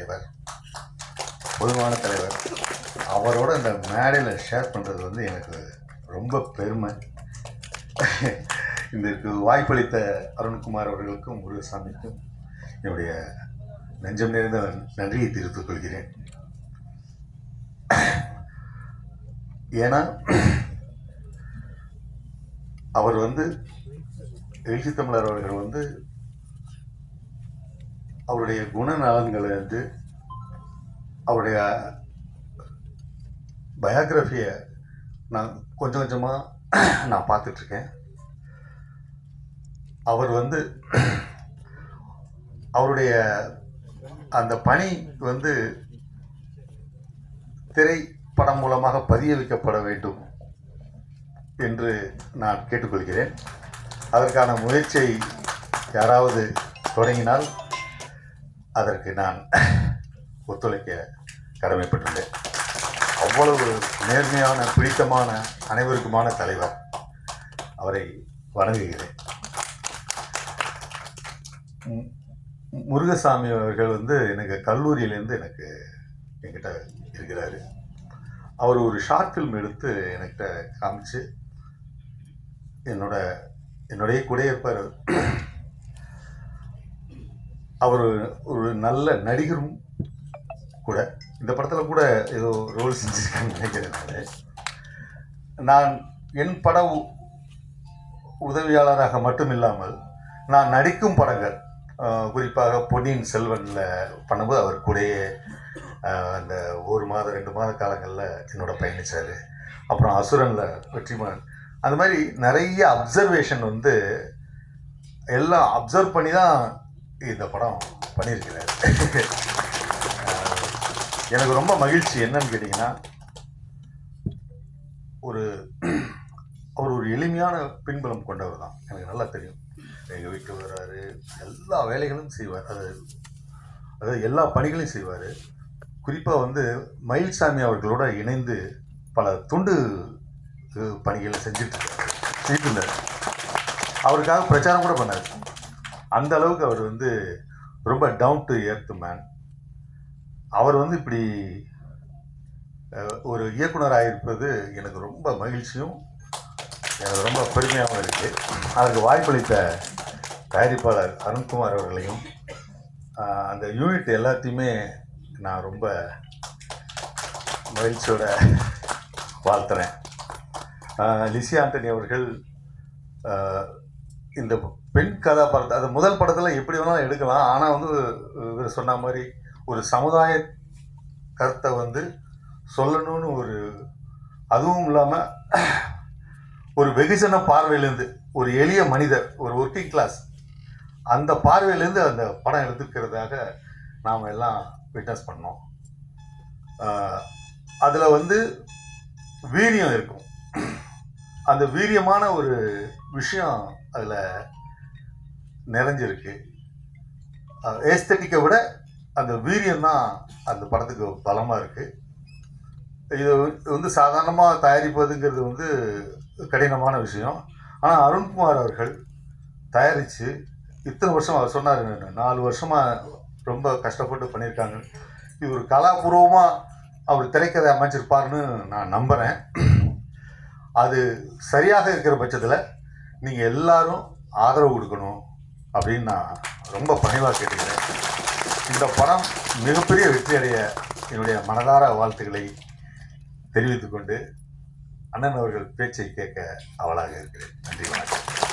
தலைவர் பொதுவான தலைவர். அவரோட இந்த மேடையில் ஷேர் பண்ணுறது வந்து எனக்கு ரொம்ப பெருமை. இதற்கு வாய்ப்பளித்த அருண்குமார் அவர்களுக்கும் முருகசாமிக்கும் என்னுடைய நெஞ்சம் நிறைந்த நன்றியை தெரிவித்துக் கொள்கிறேன். ஏன்னா அவர் வந்து எழுச்சி தமிழர் அவர்கள் வந்து அவருடைய குணநலன்களை வந்து அவருடைய பயோகிராஃபியை நான் கொஞ்சம் கொஞ்சமாக நான் பார்த்துட்ருக்கேன். அவர் வந்து அவருடைய அந்த பணி வந்து திரைப்படம் மூலமாக பதிய வைக்கப்பட வேண்டும் என்று நான் கேட்டுக்கொள்கிறேன். அதற்கான முயற்சியை யாராவது தொடங்கினால் அதற்கு நான் ஒத்துழைக்க கடமைப்பட்டுள்ளேன் அவ்வளவு நேர்மையான பிடித்தமான அனைவருக்குமான தலைவர் அவரை வணங்குகிறேன். முருகசாமி அவர்கள் வந்து எனக்கு கல்லூரியிலேருந்து எனக்கு என்கிட்ட இருக்கிறாரு. அவர் ஒரு ஷார்ட் ஃபில்ம் எடுத்து என்கிட்ட காமிச்சு என்னோட என்னுடைய கூட இருப்பார் அவர் ஒரு நல்ல நடிகரும் கூட இந்த படத்தில் கூட ஏதோ ரோல் செஞ்சுருக்கான்னு நினைக்கிறேன் நான். என் பட உதவியாளராக மட்டும் இல்லாமல் நான் நடிக்கும் படங்கள் குறிப்பாக பொன்னியின் செல்வனில் பண்ணும்போது அவர் கூடயே அந்த ஒரு மாதம் ரெண்டு மாத காலங்களில் என்னோட பயணிச்சார். அப்புறம் அசுரனில் வெற்றிமாறன். அந்த மாதிரி நிறைய அப்சர்வேஷன் வந்து எல்லாம் அப்சர்வ் பண்ணி தான் இந்த படம் பண்ணியிருக்கிறார். எனக்கு ரொம்ப மகிழ்ச்சி என்னன்னு கேட்டிங்கன்னா ஒரு அவர் ஒரு எளிமையான பின்புலம் கொண்டவர் தான். எனக்கு நல்லா தெரியும். எங்கள் வீட்டுக்கு வர்றாரு எல்லா வேலைகளும் செய்வார். அது அதாவது எல்லா பணிகளையும் செய்வார். குறிப்பாக வந்து மயில்சாமி அவர்களோட இணைந்து பல துண்டு பணிகளை செஞ்சுட்டு செஞ்சுட்டு இருந்தார் அவருக்காக பிரச்சாரம் கூட பண்ணார். அந்த அளவுக்கு அவர் வந்து ரொம்ப டவுன் டு எர்த் மேன் அவர் வந்து இப்படி ஒரு இயக்குனராக இருப்பது எனக்கு ரொம்ப மகிழ்ச்சியும் எனக்கு ரொம்ப பெருமையாகவும் இருக்குது அதற்கு வாய்ப்பளித்த தயாரிப்பாளர் அருண்குமார் அவர்களையும் அந்த யூனிட் எல்லாத்தையுமே நான் ரொம்ப மகிழ்ச்சியோட வாழ்த்துறேன். லிசி ஆண்டனி அவர்கள் இந்த பெண் கதாபாத்திரத்தை அது முதல் படத்தில் எப்படி வேணாலும் எடுக்கலாம். ஆனால் வந்து இவர் சொன்ன மாதிரி ஒரு சமுதாய கருத்தை வந்து சொல்லணும்னு ஒரு அதுவும் இல்லாமல் ஒரு வெகுஜன பார்வையிலேருந்து ஒரு எளிய மனிதர் ஒரு ஒர்க்கிங் கிளாஸ் அந்த பார்வையிலேருந்து அந்த படம் எடுத்துக்கிறதாக நாம் எல்லாம் விட்னஸ் பண்ணோம். அதில் வந்து வீரியம் இருக்கும். அந்த வீரியமான ஒரு விஷயம் அதில் நிறைஞ்சிருக்கு. ஏஸ்தட்டிக்கை விட அந்த வீரியம் தான் அந்த படத்துக்கு பலமாக இருக்குது இது வந்து சாதாரணமாக தயாரிப்பதுங்கிறது வந்து கடினமான விஷயம். ஆனால் அருண்குமார் அவர்கள் தயாரித்து இத்தனை வருஷம் அவர் சொன்னார் நாலு வருஷமாக ரொம்ப கஷ்டப்பட்டு பண்ணியிருக்காங்க. இது ஒரு கலாபூர்வமாக அவர் திரைக்கதை அமைச்சிருப்பாருன்னு நான் நம்புகிறேன் அது சரியாக இருக்கிற பட்சத்தில் நீங்கள் எல்லாரும் ஆதரவு கொடுக்கணும். அப்படின்னு நான் ரொம்ப பணிவாக கேட்டுக்கிறேன். இந்த படம் மிகப்பெரிய வெற்றி அடைய என்னுடைய மனதார வாழ்த்துக்களை தெரிவித்துக்கொண்டு அண்ணன் அவர்கள் பேச்சை கேட்க அவளாக இருக்கிறேன். நன்றி வணக்கம்.